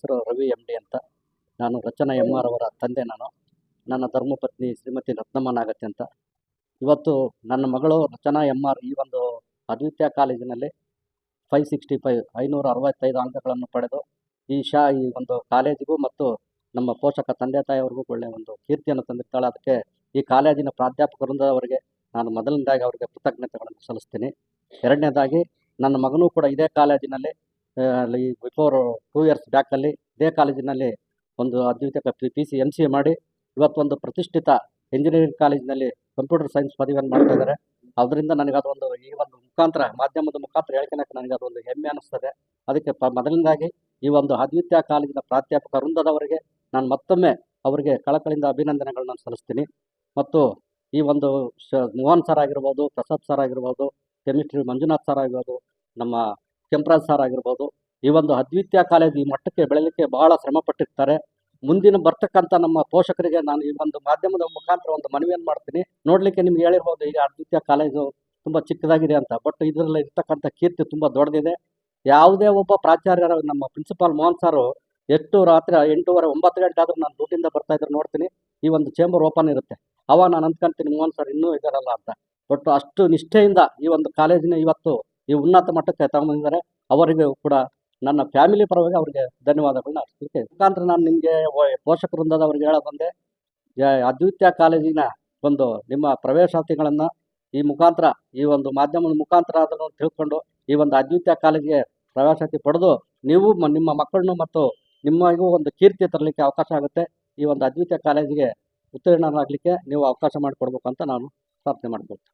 ಹೆಸರು Ravi M D ಅಂತ. ನಾನು ರಚನಾ ಎಂ ಆರ್ ಅವರ ತಂದೆ ನಾನು. ನನ್ನ ಧರ್ಮಪತ್ನಿ ಶ್ರೀಮತಿ ರತ್ನಮ್ಮ ನಾಗತಿ ಅಂತ. ಇವತ್ತು ನನ್ನ ಮಗಳು ರಚನಾ ಎಂ ಆರ್ ಈ ಒಂದು ಅದ್ವಿತೀಯ ಕಾಲೇಜಿನಲ್ಲಿ ಫೈವ್ ಸಿಕ್ಸ್ಟಿ ಫೈವ್ ಐನೂರ ಅರವತ್ತೈದು ಅಂಕಗಳನ್ನು ಪಡೆದು ಈ ಶಾ ಈ ಒಂದು ಕಾಲೇಜಿಗೂ ಮತ್ತು ನಮ್ಮ ಪೋಷಕ ತಂದೆ ತಾಯಿಯವರಿಗೂ ಒಳ್ಳೆಯ ಒಂದು ಕೀರ್ತಿಯನ್ನು ತಂದಿರ್ತಾಳೆ. ಅದಕ್ಕೆ ಈ ಕಾಲೇಜಿನ ಪ್ರಾಧ್ಯಾಪಕ ವೃಂದದವರಿಗೆ ನಾನು ಮೊದಲನೇದಾಗಿ ಅವರಿಗೆ ಕೃತಜ್ಞತೆಗಳನ್ನು ಸಲ್ಲಿಸ್ತೀನಿ. ಎರಡನೇದಾಗಿ ನನ್ನ ಮಗನೂ ಕೂಡ ಇದೇ ಕಾಲೇಜಿನಲ್ಲಿ ಈ ಬಿಫೋರ್ ಟೂ ಇಯರ್ಸ್ ಬ್ಯಾಕಲ್ಲಿ ಇದೇ ಕಾಲೇಜಿನಲ್ಲಿ ಒಂದು ಅದ್ವಿತೀಯ P P C M C A ಮಾಡಿ ಇವತ್ತೊಂದು ಪ್ರತಿಷ್ಠಿತ ಇಂಜಿನಿಯರಿಂಗ್ ಕಾಲೇಜಿನಲ್ಲಿ ಕಂಪ್ಯೂಟರ್ ಸೈನ್ಸ್ ಪದವಿಯನ್ನು ಮಾಡ್ತಾ ಇದ್ದಾರೆ. ಅದರಿಂದ ನನಗೆ ಅದೊಂದು ಈ ಒಂದು ಮುಖಾಂತರ, ಮಾಧ್ಯಮದ ಮುಖಾಂತರ ಹೇಳ್ಕೊಳಕ್ಕೆ ನನಗೆ ಅದೊಂದು ಹೆಮ್ಮೆ ಅನ್ನಿಸ್ತದೆ ಅದಕ್ಕೆ ಪ ಮೊದಲನೇದಾಗಿ ಈ ಒಂದು ಅದ್ವಿತೀಯ ಕಾಲೇಜಿನ ಪ್ರಾಧ್ಯಾಪಕ ವೃಂದದವರಿಗೆ ನಾನು ಮತ್ತೊಮ್ಮೆ ಅವರಿಗೆ ಕಳಕಳಿಂದ ಅಭಿನಂದನೆಗಳನ್ನ ಸಲ್ಲಿಸ್ತೀನಿ. ಮತ್ತು ಈ ಒಂದು ಮೋಹನ್ ಸರ್ ಆಗಿರ್ಬೋದು, ಪ್ರಸಾದ್ ಸರ್ ಆಗಿರ್ಬೋದು ಕೆಮಿಸ್ಟ್ರಿ ಮಂಜುನಾಥ್ ಸರ್ ಆಗಿರ್ಬೋದು, ನಮ್ಮ ಕೆಂಪರಾಜ್ ಸರ್ ಆಗಿರ್ಬೋದು. ಈ ಒಂದು ಅದ್ವಿತೀಯ ಕಾಲೇಜ್ ಈ ಮಟ್ಟಕ್ಕೆ ಬೆಳೀಲಿಕ್ಕೆ ಬಹಳ ಶ್ರಮ ಪಟ್ಟಿರ್ತಾರೆ ಮುಂದಿನ ಬರ್ತಕ್ಕಂಥ ನಮ್ಮ ಪೋಷಕರಿಗೆ ನಾನು ಈ ಒಂದು ಮಾಧ್ಯಮದ ಮುಖಾಂತರ ಒಂದು ಮನವಿಯನ್ನು ಮಾಡ್ತೀನಿ. ನೋಡಲಿಕ್ಕೆ ನಿಮ್ಗೆ ಹೇಳಿರ್ಬೋದು, ಈಗ ಅದ್ವಿತೀಯ ಕಾಲೇಜು ತುಂಬ ಚಿಕ್ಕದಾಗಿದೆ ಅಂತ. ಬಟ್ ಇದರಲ್ಲಿ ಇರ್ತಕ್ಕಂಥ ಕೀರ್ತಿ ತುಂಬ ದೊಡ್ಡದಿದೆ. ಯಾವುದೇ ಒಬ್ಬ ಪ್ರಾಚಾರ್ಯರ, ನಮ್ಮ ಪ್ರಿನ್ಸಿಪಾಲ್ ಮೋಹನ್ ಸಾರು ಎಷ್ಟು ರಾತ್ರಿ ಎಂಟೂವರೆ, ಒಂಬತ್ತು ಗಂಟೆ ಆದರೂ ನಾನು ಡ್ಯೂಟಿಯಿಂದ ಬರ್ತಾ ಇದ್ರೆ ನೋಡ್ತೀನಿ. ಈ ಒಂದು ಚೇಂಬರ್ ಓಪನ್ ಇರುತ್ತೆ. ಅವಾಗ ನಾನು ಅಂದ್ಕೊಂತೀನಿ, ಮೋಹನ್ ಸರ್ ಇನ್ನೂ ಇದಾರಲ್ಲ ಅಂತ. ಬಟ್ ಅಷ್ಟು ನಿಷ್ಠೆಯಿಂದ ಈ ಒಂದು ಕಾಲೇಜಿನ ಇವತ್ತು ಈ ಉನ್ನತ ಮಟ್ಟಕ್ಕೆ ತಗೊಂಬಂದಿದ್ದಾರೆ. ಅವರಿಗೆ ಕೂಡ ನನ್ನ ಫ್ಯಾಮಿಲಿ ಪರವಾಗಿ ಅವರಿಗೆ ಧನ್ಯವಾದಗಳನ್ನ ಅರ್ಪಿಸ್ತೇನೆ. ಮುಖಾಂತರ ನಾನು ನಿಮಗೆ ಪೋಷಕ ವೃಂದದವ್ರಿಗೆ ಹೇಳ ಬಂದೆ. ಅದ್ವಿತೀಯ ಕಾಲೇಜಿನ ಒಂದು ನಿಮ್ಮ ಪ್ರವೇಶಾತಿಗಳನ್ನು ಈ ಮುಖಾಂತರ, ಈ ಒಂದು ಮಾಧ್ಯಮದ ಮುಖಾಂತರ ಅದನ್ನು ತಿಳ್ಕೊಂಡು ಈ ಒಂದು ಅದ್ವಿತೀಯ ಕಾಲೇಜಿಗೆ ಪ್ರವೇಶಾತಿ ಪಡೆದು ನೀವು ನಿಮ್ಮ ಮಕ್ಕಳನ್ನು ಮತ್ತು ನಿಮ್ಮಗೂ ಒಂದು ಕೀರ್ತಿ ತರಲಿಕ್ಕೆ ಅವಕಾಶ ಆಗುತ್ತೆ. ಈ ಒಂದು ಅದ್ವಿತೀಯ ಕಾಲೇಜಿಗೆ ಉತ್ತೀರ್ಣರಾಗಲಿಕ್ಕೆ ನೀವು ಅವಕಾಶ ಮಾಡಿಕೊಡ್ಬೇಕು ಅಂತ ನಾನು ಪ್ರಾರ್ಥನೆ ಮಾಡ್ಕೊಳ್ತೀನಿ.